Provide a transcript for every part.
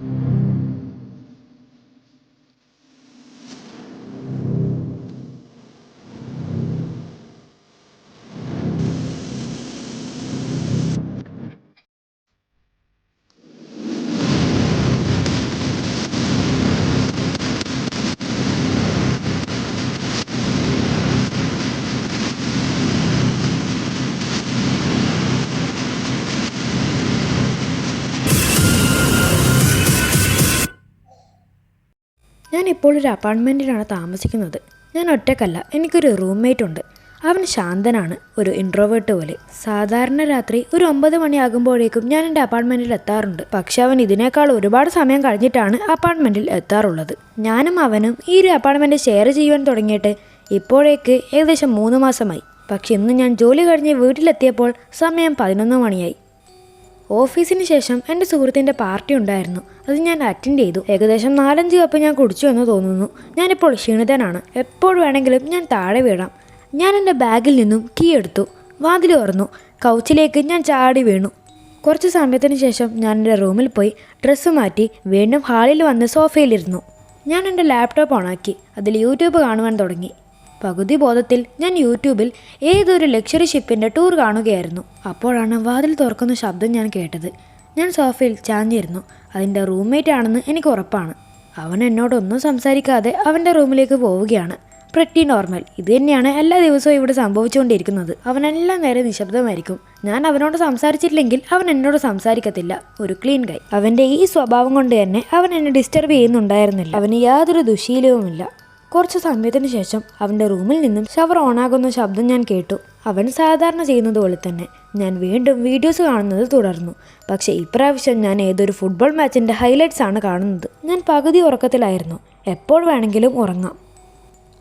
Mm-hmm. ഞാൻ ഇപ്പോൾ ഒരു അപ്പാർട്ട്മെന്റിലാണ് താമസിക്കുന്നത്. ഞാൻ ഒറ്റക്കല്ല എനിക്കൊരു റൂംമേറ്റ് ഉണ്ട്. അവൻ ശാന്തനാണ് ഒരു ഇൻട്രോവേർട്ട് പോലെ. സാധാരണ രാത്രി ഒരു ഒമ്പത് മണിയാകുമ്പോഴേക്കും ഞാൻ എന്റെ അപ്പാർട്ട്മെന്റിൽ എത്താറുണ്ട്. പക്ഷെ അവൻ ഇതിനേക്കാൾ ഒരുപാട് സമയം കഴിഞ്ഞിട്ടാണ് അപ്പാർട്ട്മെന്റിൽ എത്താറുള്ളത്. ഞാനും അവനും ഈ ഒരു അപ്പാർട്ട്മെന്റ് ഷെയർ ചെയ്യുവാൻ തുടങ്ങിയിട്ട് ഇപ്പോഴേക്ക് ഏകദേശം മൂന്ന് മാസമായി. പക്ഷെ ഇന്ന് ഞാൻ ജോലി കഴിഞ്ഞ് വീട്ടിലെത്തിയപ്പോൾ സമയം പതിനൊന്ന് മണിയായി. ഓഫീസിന് ശേഷം എന്റെ സുഹൃത്തിന്റെ പാർട്ടി ഉണ്ടായിരുന്നു. അത് ഞാൻ അറ്റൻഡ് ചെയ്തു. ഏകദേശം നാലഞ്ച് കപ്പ് ഞാൻ കുടിച്ചു എന്ന് തോന്നുന്നു. ഞാനിപ്പോൾ ക്ഷീണിതനാണ്. എപ്പോൾ വേണമെങ്കിലും ഞാൻ താഴെ വീഴാം. ഞാൻ എന്റെ ബാഗിൽ നിന്നും കീ എടുത്തു. വാതിൽ തുറന്നു. കൗച്ചിലേക്ക് ഞാൻ ചാടി വീണു. കുറച്ച് സമയത്തിന് ശേഷം ഞാൻ എന്റെ റൂമിൽ പോയി ഡ്രസ്സ് മാറ്റി വീണ്ടും ഹാളിൽ വന്ന് സോഫയിലിരുന്നു ഞാൻ എന്റെ ലാപ്ടോപ്പ് ഓണാക്കി അതിൽ യൂട്യൂബ് കാണുവാൻ തുടങ്ങി. പകുതി ബോധത്തിൽ ഞാൻ യൂട്യൂബിൽ ഏതൊരു ലക്ഷറി ഷിപ്പിന്റെ ടൂർ കാണുകയായിരുന്നു. അപ്പോഴാണ് വാതിൽ തുറക്കുന്ന ശബ്ദം ഞാൻ കേട്ടത്. ഞാൻ സോഫയിൽ ചാഞ്ഞിരുന്നു. അതിന്റെ റൂംമേറ്റ് ആണെന്ന് എനിക്ക് ഉറപ്പാണ്. അവൻ എന്നോടൊന്നും സംസാരിക്കാതെ അവന്റെ റൂമിലേക്ക് പോവുകയാണ്. Pretty normal. ഇത് തന്നെയാണ് എല്ലാ ദിവസവും ഇവിടെ സംഭവിച്ചുകൊണ്ടിരിക്കുന്നത്. അവൻ എല്ലാ നേരം നിശബ്ദമായിരിക്കും. ഞാൻ അവനോട് സംസാരിച്ചില്ലെങ്കിൽ അവൻ എന്നോട് സംസാരിക്കത്തില്ല. ഒരു ക്ലീൻ ഗൈ. അവന്റെ ഈ സ്വഭാവം കൊണ്ട് തന്നെ അവൻ എന്നെ ഡിസ്റ്റർബ് ചെയ്യുന്നുണ്ടായിരുന്നില്ല. അവന് യാതൊരു ദുശീലവുമില്ല. കുറച്ച് സമയത്തിന് ശേഷം അവന്റെ റൂമിൽ നിന്നും ഷവർ ഓണാകുന്ന ശബ്ദം ഞാൻ കേട്ടു. അവൻ സാധാരണ ചെയ്യുന്നത് പോലെ തന്നെ. ഞാൻ വീണ്ടും വീഡിയോസ് കാണുന്നത് തുടർന്നു. പക്ഷേ ഇപ്രാവശ്യം ഞാൻ ഏതൊരു ഫുട്ബോൾ മാച്ചിന്റെ ഹൈലൈറ്റ്സ് ആണ് കാണുന്നത്. ഞാൻ പകുതി ഉറക്കത്തിലായിരുന്നു. എപ്പോൾ വേണമെങ്കിലും ഉറങ്ങാം.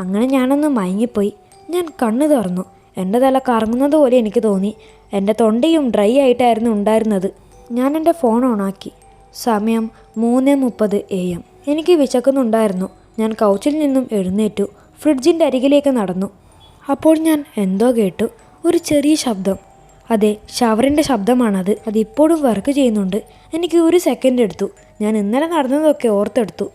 അങ്ങനെ ഞാനൊന്ന് മയങ്ങിപ്പോയി. ഞാൻ കണ്ണു തുറന്നു. എന്റെ തല കറങ്ങുന്നത് പോലെ എനിക്ക് തോന്നി. എന്റെ തൊണ്ടയും ഡ്രൈ ആയിട്ടായിരുന്നു ഉണ്ടായിരുന്നത്. ഞാൻ എന്റെ ഫോൺ ഓണാക്കി. സമയം മൂന്ന് മുപ്പത് എ എം. എനിക്ക് വിശക്കുന്നുണ്ടായിരുന്നു. ഞാൻ കൗച്ചിൽ നിന്നും എഴുന്നേറ്റു. ഫ്രിഡ്ജിന്റെ അരികിലേക്ക് നടന്നു. അപ്പോൾ ഞാൻ എന്തോ കേട്ടു. ഒരു ചെറിയ ശബ്ദം. അതെ ഷവറിന്റെ ശബ്ദമാണത്. അതിപ്പോഴും വർക്ക് ചെയ്യുന്നുണ്ട്. എനിക്ക് ഒരു സെക്കൻഡ് എടുത്തു. ഞാൻ ഇന്നലെ നടന്നതൊക്കെ ഓർത്തെടുത്തു.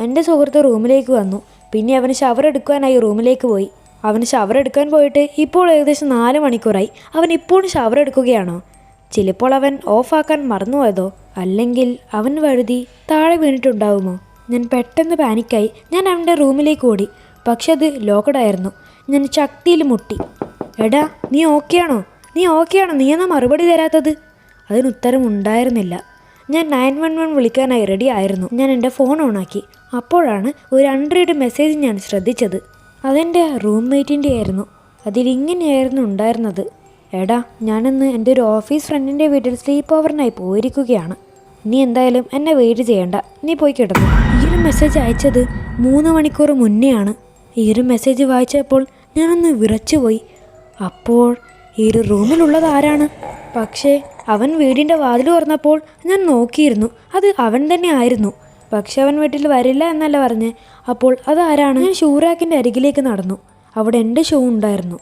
എന്റെ സുഹൃത്ത് റൂമിലേക്ക് വന്നു. പിന്നെ അവന് ഷവർ എടുക്കാനായി റൂമിലേക്ക് പോയി. അവന് ഷവർ എടുക്കാൻ പോയിട്ട് ഇപ്പോൾ ഏകദേശം നാല് മണിക്കൂറായി. അവൻ ഇപ്പോഴും ഷവർ എടുക്കുകയാണോ? ചിലപ്പോൾ അവൻ ഓഫാക്കാൻ മറന്നുപോയതോ? അല്ലെങ്കിൽ അവൻ വഴുതി താഴെ വീണിട്ടുണ്ടാവുമോ? ഞാൻ പെട്ടെന്ന് പാനിക്കായി. ഞാൻ അവന്റെ റൂമിലേക്ക് ഓടി. പക്ഷെ അത് ലോക്കഡായിരുന്നു. ഞാൻ ശക്തിയിൽ മുട്ടി. എടാ നീ ഓക്കെയാണോ? നീ ഓക്കെയാണോ? നീ എന്നാ മറുപടി തരാത്തത്? അതിന് ഉത്തരം ഉണ്ടായിരുന്നില്ല. ഞാൻ നയൻ വൺ വൺ വിളിക്കാനായി റെഡി ആയിരുന്നു. ഞാൻ എന്റെ ഫോൺ ഓണാക്കി അപ്പോഴാണ് ഒരു അൺറീഡ് മെസ്സേജ് ഞാൻ ശ്രദ്ധിച്ചത്. അതെന്റെ റൂംമേറ്റിന്റെ ആയിരുന്നു. അതിലിങ്ങനെയായിരുന്നു ഉണ്ടായിരുന്നത്. എടാ ഞാനിന്ന് എന്റെ ഒരു ഓഫീസ് ഫ്രണ്ടിന്റെ വീട്ടിൽ സ്ലീപ്പ് ഓവറിനായി പോയിരിക്കുകയാണ്. നീ എന്തായാലും എന്നെ വെയിറ്റ് ചെയ്യണ്ട. നീ പോയി കിടന്നു. ഈ ഒരു മെസ്സേജ് അയച്ചത് മൂന്ന് മണിക്കൂർ മുന്നെയാണ്. ഈ ഒരു മെസ്സേജ് വായിച്ചപ്പോൾ ഞാനൊന്ന് വിറച്ചുപോയി. അപ്പോൾ ഈ ഒരു റൂമിലുള്ളത് ആരാണ്? പക്ഷേ അവൻ വീടിന്റെ വാതിൽ തുറന്നപ്പോൾ ഞാൻ നോക്കിയിരുന്നു. അത് അവൻ തന്നെ ആയിരുന്നു. പക്ഷേ അവൻ വീട്ടിൽ വരില്ല എന്നല്ല പറഞ്ഞ്. അപ്പോൾ അതാരാണ് ഞാൻ ഷൂറാക്കിന്റെ അരികിലേക്ക് നടന്നു. അവിടെ എന്റെ ഷൂ ഉണ്ടായിരുന്നു.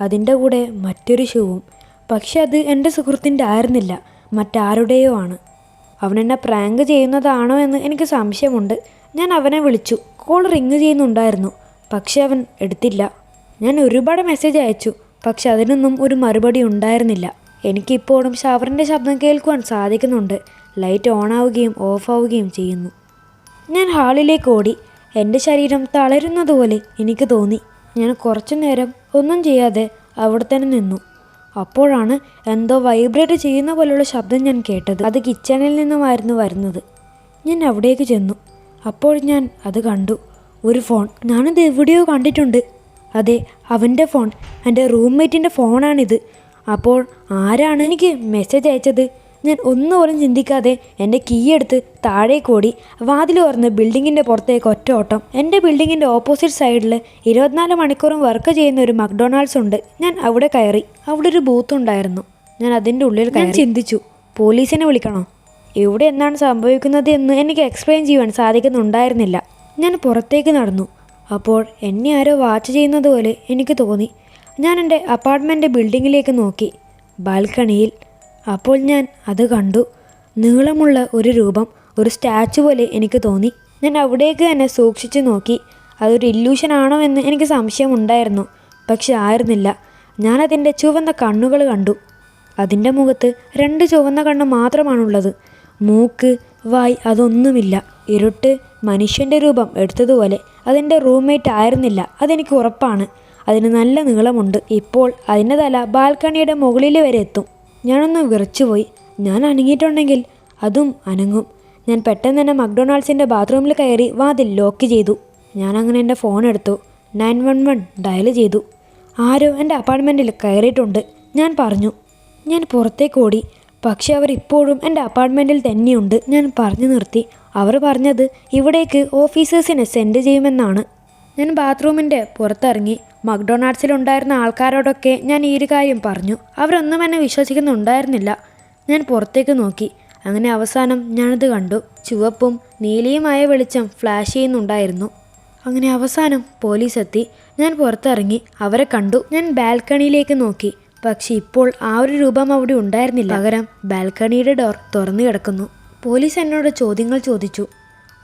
അതിന്റെ കൂടെ മറ്റൊരു ഷൂവും പക്ഷെ അത് എന്റെ സുഹൃത്തിന്റെ ആയിരുന്നില്ല. മറ്റാരുടെയോ ആണ്. അവൻ എന്നെ പ്രാങ്ക് ചെയ്യുന്നതാണോ എന്ന് എനിക്ക് സംശയമുണ്ട്. ഞാൻ അവനെ വിളിച്ചു. കോൾ റിങ് ചെയ്യുന്നുണ്ടായിരുന്നു. പക്ഷെ അവൻ എടുത്തില്ല. ഞാൻ ഒരുപാട് മെസ്സേജ് അയച്ചു. പക്ഷെ അതിനൊന്നും ഒരു മറുപടി ഉണ്ടായിരുന്നില്ല. എനിക്കിപ്പോഴും ഷവറിന്റെ ശബ്ദം കേൾക്കുവാൻ സാധിക്കുന്നുണ്ട്. ലൈറ്റ് ഓൺ ആവുകയും ഓഫ് ആവുകയും ചെയ്യുന്നു. ഞാൻ ഹാളിലേക്ക് ഓടി. എന്റെ ശരീരം തളരുന്നതുപോലെ എനിക്ക് തോന്നി. ഞാൻ കുറച്ചു നേരം ഒന്നും ചെയ്യാതെ അവിടെ തന്നെ നിന്നു. അപ്പോഴാണ് എന്തോ വൈബ്രേറ്റ് ചെയ്യുന്ന പോലുള്ള ശബ്ദം ഞാൻ കേട്ടത്. അത് കിച്ചണിൽ നിന്നുമായിരുന്നു വരുന്നത്. ഞാൻ അവിടേക്ക് ചെന്നു. അപ്പോൾ ഞാൻ അത് കണ്ടു. ഒരു ഫോൺ ഞാനിത് എവിടെയോ കണ്ടിട്ടുണ്ട്. അതെ അവന്റെ ഫോൺ എന്റെ റൂംമേറ്റിന്റെ ഫോണാണിത് അപ്പോൾ ആരാണ് എനിക്ക് മെസ്സേജ് അയച്ചത്? ഞാൻ ഒന്നുപോലും ചിന്തിക്കാതെ എന്റെ കീ എടുത്ത് താഴേക്ക് ഓടി വാതിൽ തുറന്ന് ബിൽഡിങ്ങിന്റെ പുറത്തേക്ക് ഒറ്റ ഓട്ടം. എന്റെ ബിൽഡിങ്ങിന്റെ ഓപ്പോസിറ്റ് സൈഡിൽ ഇരുപത്തിനാല് മണിക്കൂറും വർക്ക് ചെയ്യുന്ന ഒരു മക്ഡൊണാൾഡ്സ് ഉണ്ട്. ഞാൻ അവിടെ കയറി. അവിടെ ഒരു ബൂത്ത് ഉണ്ടായിരുന്നു. ഞാൻ അതിന്റെ ഉള്ളിൽ കയറി. ചിന്തിച്ചു പോലീസിനെ വിളിക്കണോ? എവിടെ എന്താണ് സംഭവിക്കുന്നത് എന്ന് എനിക്ക് എക്സ്പ്ലെയിൻ ചെയ്യുവാൻ സാധിക്കുന്നുണ്ടായിരുന്നില്ല. ഞാൻ പുറത്തേക്ക് നടന്നു. അപ്പോൾ എന്നെ ആരോ വാച്ച് ചെയ്യുന്നത് പോലെ എനിക്ക് തോന്നി. ഞാൻ എന്റെ അപ്പാർട്ട്മെന്റ് ബിൽഡിങ്ങിലേക്ക് നോക്കി. ബാൽക്കണിയിൽ അപ്പോൾ ഞാൻ അത് കണ്ടു. നീളമുള്ള ഒരു രൂപം ഒരു സ്റ്റാച്ചു പോലെ എനിക്ക് തോന്നി. ഞാൻ അവിടേക്ക് തന്നെ സൂക്ഷിച്ചു നോക്കി. അതൊരു ഇല്യൂഷൻ ആണോ എന്ന് എനിക്ക് സംശയം ഉണ്ടായിരുന്നു പക്ഷെ ആയിരുന്നില്ല. ഞാനതിന്റെ ചുവന്ന കണ്ണുകൾ കണ്ടു. അതിന്റെ മുഖത്ത് രണ്ട് ചുവന്ന കണ്ണ് മാത്രമാണുള്ളത്. മൂക്ക് വായ് അതൊന്നുമില്ല. ഇരുട്ട് മനുഷ്യന്റെ രൂപം എടുത്തതുപോലെ അതിന്റെ റൂംമേറ്റ് ആയിരുന്നില്ല അതെനിക്ക് ഉറപ്പാണ്. അതിന് നല്ല നീളമുണ്ട്. ഇപ്പോൾ അതിന്റെ തല ബാൽക്കണിയുടെ മുകളിൽ വരെ എത്തും. ഞാനൊന്ന് വിറച്ചുപോയി. ഞാൻ അനങ്ങിയിട്ടുണ്ടെങ്കിൽ അതും അനങ്ങും. ഞാൻ പെട്ടെന്ന് തന്നെ മക്ഡൊണാൾഡ്സിന്റെ ബാത്റൂമിൽ കയറി വാതിൽ ലോക്ക് ചെയ്തു. ഞാൻ അങ്ങനെ എന്റെ ഫോൺ എടുത്തു. നയൻ വൺ വൺ ഡയൽ ചെയ്തു. ആരോ എന്റെ അപ്പാർട്ട്മെന്റിൽ കയറിയിട്ടുണ്ട്. ഞാൻ പറഞ്ഞു ഞാൻ പുറത്തേക്ക് ഓടി. പക്ഷെ അവർ ഇപ്പോഴും എന്റെ അപ്പാർട്ട്മെന്റിൽ തന്നെയുണ്ട്. ഞാൻ പറഞ്ഞു നിർത്തി. അവർ പറഞ്ഞത് ഇവിടേക്ക് ഓഫീസേഴ്സിനെ സെൻഡ് ചെയ്യുമെന്നാണ്. ഞാൻ ബാത്റൂമിന്റെ പുറത്തിറങ്ങി. മക്ഡൊണാൾഡ്സിലുണ്ടായിരുന്ന ആൾക്കാരോടൊക്കെ ഞാൻ ഈ ഒരു കാര്യം പറഞ്ഞു. അവരൊന്നും എന്നെ വിശ്വസിക്കുന്നുണ്ടായിരുന്നില്ല. ഞാൻ പുറത്തേക്ക് നോക്കി. അങ്ങനെ അവസാനം ഞാനത് കണ്ടു. ചുവപ്പും നീലയുമായ വെളിച്ചം ഫ്ലാഷ് ചെയ്യുന്നുണ്ടായിരുന്നു. അങ്ങനെ അവസാനം പോലീസ് എത്തി ഞാൻ പുറത്തിറങ്ങി. അവരെ കണ്ടു. ഞാൻ ബാൽക്കണിയിലേക്ക് നോക്കി. പക്ഷെ ഇപ്പോൾ ആ ഒരു രൂപം അവിടെ ഉണ്ടായിരുന്നില്ല. പകരം ബാൽക്കണിയുടെ ഡോർ തുറന്നു കിടക്കുന്നു. പോലീസ് എന്നോട് ചോദ്യങ്ങൾ ചോദിച്ചു.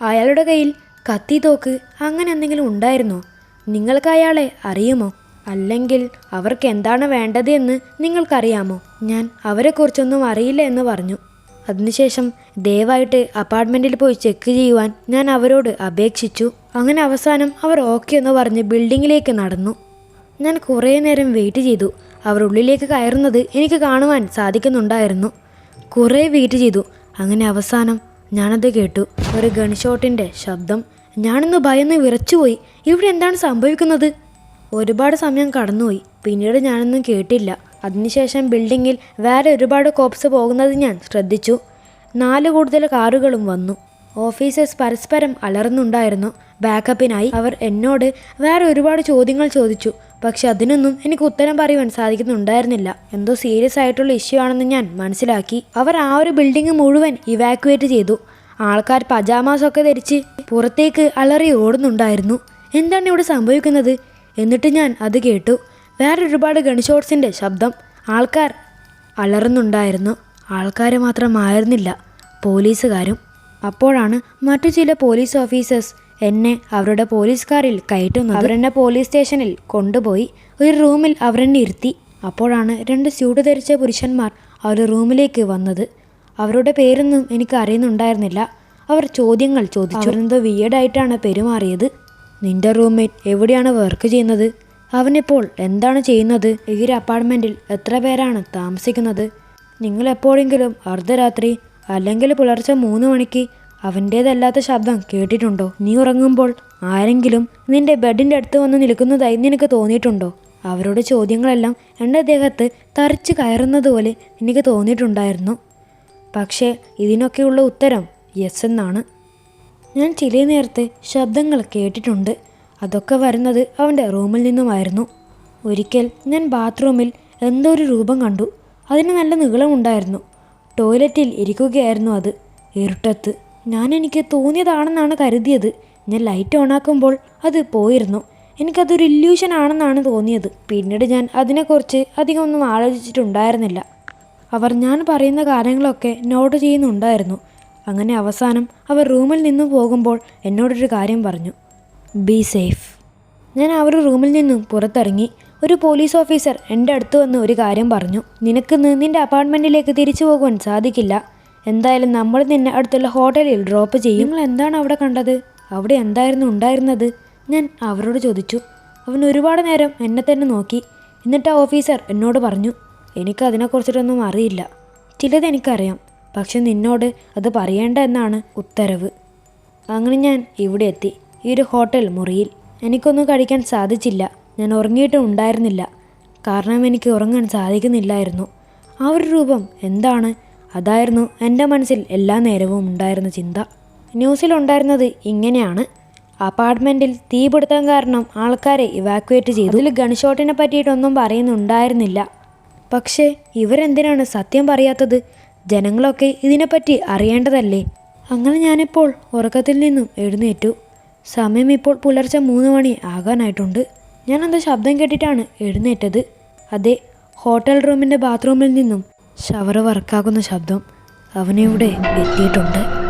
അയാളുടെ കയ്യിൽ കത്തി തോക്ക് അങ്ങനെ എന്തെങ്കിലും ഉണ്ടായിരുന്നോ? നിങ്ങൾക്ക് അയാളെ അറിയുമോ? അല്ലെങ്കിൽ അവർക്ക് എന്താണ് വേണ്ടത് എന്ന് നിങ്ങൾക്കറിയാമോ? ഞാൻ അവരെക്കുറിച്ചൊന്നും അറിയില്ല എന്ന് പറഞ്ഞു. അതിനുശേഷം ദയവായിട്ട് അപ്പാർട്ട്മെന്റിൽ പോയി ചെക്ക് ചെയ്യുവാൻ ഞാൻ അവരോട് അപേക്ഷിച്ചു. അങ്ങനെ അവസാനം അവർ ഓക്കെ എന്ന് പറഞ്ഞ് ബിൽഡിങ്ങിലേക്ക് നടന്നു. ഞാൻ കുറേ നേരം വെയിറ്റ് ചെയ്തു. അവർ ഉള്ളിലേക്ക് കയറുന്നത് എനിക്ക് കാണുവാൻ സാധിക്കുന്നുണ്ടായിരുന്നു. കുറേ വെയിറ്റ് ചെയ്തു. അങ്ങനെ അവസാനം ഞാനത് കേട്ടു. ഒരു ഗൺഷോട്ടിന്റെ ശബ്ദം. ഞാനൊന്ന് ഭയന്ന് വിറച്ചുപോയി. ഇവിടെ എന്താണ് സംഭവിക്കുന്നത്? ഒരുപാട് സമയം കടന്നുപോയി. പിന്നീട് ഞാനൊന്നും കേട്ടില്ല. അതിനുശേഷം ബിൽഡിങ്ങിൽ വേറെ ഒരുപാട് കോപ്സ് പോകുന്നത് ഞാൻ ശ്രദ്ധിച്ചു. നാല് കൂടുതൽ കാറുകളും വന്നു. ഓഫീസേഴ്സ് പരസ്പരം അലർന്നുണ്ടായിരുന്നു ബാക്കപ്പിനായി അവർ എന്നോട് വേറെ ഒരുപാട് ചോദ്യങ്ങൾ ചോദിച്ചു. പക്ഷെ അതിനൊന്നും എനിക്ക് ഉത്തരം പറയുവാൻ സാധിക്കുന്നുണ്ടായിരുന്നില്ല. എന്തോ സീരിയസ് ആയിട്ടുള്ള ഇഷ്യൂ ആണെന്ന് ഞാൻ മനസ്സിലാക്കി. അവർ ആ ഒരു ബിൽഡിംഗ് മുഴുവൻ ഇവാക്യുവേറ്റ് ചെയ്തു. ആൾക്കാർ പജാമാസൊക്കെ ധരിച്ച് പുറത്തേക്ക് അലറി ഓടുന്നുണ്ടായിരുന്നു. എന്താണ് ഇവിടെ സംഭവിക്കുന്നത്? എന്നിട്ട് ഞാൻ അത് കേട്ടു. വേറൊരുപാട് ഗൺഷോട്ട്സിന്റെ ശബ്ദം. ആൾക്കാർ അലറുന്നുണ്ടായിരുന്നു. ആൾക്കാർ മാത്രമായിരുന്നില്ല പോലീസുകാരും. അപ്പോഴാണ് മറ്റു ചില പോലീസ് ഓഫീസേഴ്സ് എന്നെ അവരുടെ പോലീസ് കാറിൽ കയറ്റുന്നത്. അവരെന്നെ പോലീസ് സ്റ്റേഷനിൽ കൊണ്ടുപോയി ഒരു റൂമിൽ അവരെന്നെ ഇരുത്തി. അപ്പോഴാണ് രണ്ട് സ്യൂട്ട് ധരിച്ച പുരുഷന്മാർ ഒരു റൂമിലേക്ക് വന്നത്. അവരുടെ പേരൊന്നും എനിക്ക് അറിയുന്നുണ്ടായിരുന്നില്ല. അവർ ചോദ്യങ്ങൾ ചോദിച്ചു. അവരെന്തോ വിയേഡായിട്ടാണ് പെരുമാറിയത്. നിന്റെ റൂംമേറ്റ് എവിടെയാണ് വർക്ക് ചെയ്യുന്നത്? അവനിപ്പോൾ എന്താണ് ചെയ്യുന്നത്? ഈ അപ്പാർട്ട്മെന്റിൽ എത്ര പേരാണ് താമസിക്കുന്നത്? നിങ്ങൾ എപ്പോഴെങ്കിലും അർദ്ധരാത്രി അല്ലെങ്കിൽ പുലർച്ചെ മൂന്ന് മണിക്ക് അവന്റേതല്ലാത്ത ശബ്ദം കേട്ടിട്ടുണ്ടോ? നീ ഉറങ്ങുമ്പോൾ ആരെങ്കിലും നിന്റെ ബെഡിന്റെ അടുത്ത് വന്ന് നിൽക്കുന്നതായി നിനക്ക് തോന്നിയിട്ടുണ്ടോ? അവരുടെ ചോദ്യങ്ങളെല്ലാം എന്റെ ദേഹത്ത് തറിച്ച് കയറുന്നതുപോലെ എനിക്ക് തോന്നിയിട്ടുണ്ടായിരുന്നു. പക്ഷേ ഇതിനൊക്കെയുള്ള ഉത്തരം യെസ് എന്നാണ്. ഞാൻ ചില നേരത്തെ ശബ്ദങ്ങൾ കേട്ടിട്ടുണ്ട്. അതൊക്കെ വരുന്നത് അവന്റെ റൂമിൽ നിന്നുമായിരുന്നു. ഒരിക്കൽ ഞാൻ ബാത്റൂമിൽ എന്തോ ഒരു രൂപം കണ്ടു. അതിന് നല്ല നീളമുണ്ടായിരുന്നു ടോയ്ലറ്റിൽ ഇരിക്കുകയായിരുന്നു അത്. ഇരുട്ടത്ത്. ഞാൻ എനിക്ക് തോന്നിയതാണെന്നാണ് കരുതിയത്. ഞാൻ ലൈറ്റ് ഓണാക്കുമ്പോൾ അത് പോയിരുന്നു. എനിക്കതൊരു ഇല്യൂഷൻ ആണെന്നാണ് തോന്നിയത്. പിന്നീട് ഞാൻ അതിനെക്കുറിച്ച് അധികം ഒന്നും ആലോചിച്ചിട്ടുണ്ടായിരുന്നില്ല. അവർ ഞാൻ പറയുന്ന കാര്യങ്ങളൊക്കെ നോട്ട് ചെയ്യുന്നുണ്ടായിരുന്നു. അങ്ങനെ അവസാനം അവർ റൂമിൽ നിന്നും പോകുമ്പോൾ എന്നോടൊരു കാര്യം പറഞ്ഞു. ബി സേഫ് ഞാൻ അവർ റൂമിൽ നിന്നും പുറത്തിറങ്ങി. ഒരു പോലീസ് ഓഫീസർ എന്റെ അടുത്ത് വന്ന് ഒരു കാര്യം പറഞ്ഞു. നിനക്കിന്ന് നിന്റെ അപ്പാർട്ട്മെന്റിലേക്ക് തിരിച്ചു പോകുവാൻ സാധിക്കില്ല. എന്തായാലും നമ്മൾ നിന്നെ അടുത്തുള്ള ഹോട്ടലിൽ ഡ്രോപ്പ് ചെയ്യും. നിങ്ങൾ എന്താണ് അവിടെ കണ്ടത്? അവിടെ എന്തായിരുന്നു ഉണ്ടായിരുന്നത്? ഞാൻ അവരോട് ചോദിച്ചു. അവൻ ഒരുപാട് നേരം എന്നെ തന്നെ നോക്കി. എന്നിട്ട് ആ ഓഫീസർ എന്നോട് പറഞ്ഞു. എനിക്ക് അതിനെക്കുറിച്ചിട്ടൊന്നും അറിയില്ല. ചിലത് എനിക്കറിയാം. പക്ഷെ നിന്നോട് അത് പറയേണ്ട എന്നാണ് ഉത്തരവ്. അങ്ങനെ ഞാൻ ഇവിടെ എത്തി. ഈ ഒരു ഹോട്ടൽ മുറിയിൽ. എനിക്കൊന്നും കഴിക്കാൻ സാധിച്ചില്ല. ഞാൻ ഉറങ്ങിയിട്ടും ഉണ്ടായിരുന്നില്ല. കാരണം എനിക്ക് ഉറങ്ങാൻ സാധിക്കുന്നില്ലായിരുന്നു. ആ ഒരു രൂപം എന്താണ്? അതായിരുന്നു എന്റെ മനസ്സിൽ എല്ലാ നേരവും ഉണ്ടായിരുന്ന ചിന്ത. ന്യൂസിലുണ്ടായിരുന്നത് ഇങ്ങനെയാണ്. അപ്പാർട്ട്മെന്റിൽ തീപിടുത്തം കാരണം ആൾക്കാരെ ഇവാക്വേറ്റ് ചെയ്തു. ഇതിൽ ഗൺഷോട്ടിനെ പറ്റിയിട്ടൊന്നും പറയുന്നുണ്ടായിരുന്നില്ല. പക്ഷേ ഇവരെന്തിനാണ് സത്യം പറയാത്തത്? ജനങ്ങളൊക്കെ ഇതിനെപ്പറ്റി അറിയേണ്ടതല്ലേ? അങ്ങനെ ഞാനിപ്പോൾ ഉറക്കത്തിൽ നിന്നും എഴുന്നേറ്റു. സമയം ഇപ്പോൾ പുലർച്ചെ മൂന്ന് മണി ആകാനായിട്ടുണ്ട്. ഞാൻ എന്താ ശബ്ദം കേട്ടിട്ടാണ് എഴുന്നേറ്റത്. അതെ ഹോട്ടൽ റൂമിന്റെ ബാത്റൂമിൽ നിന്നും ഷവർ വർക്കാകുന്ന ശബ്ദം അവനിവിടെ എത്തിയിട്ടുണ്ട്.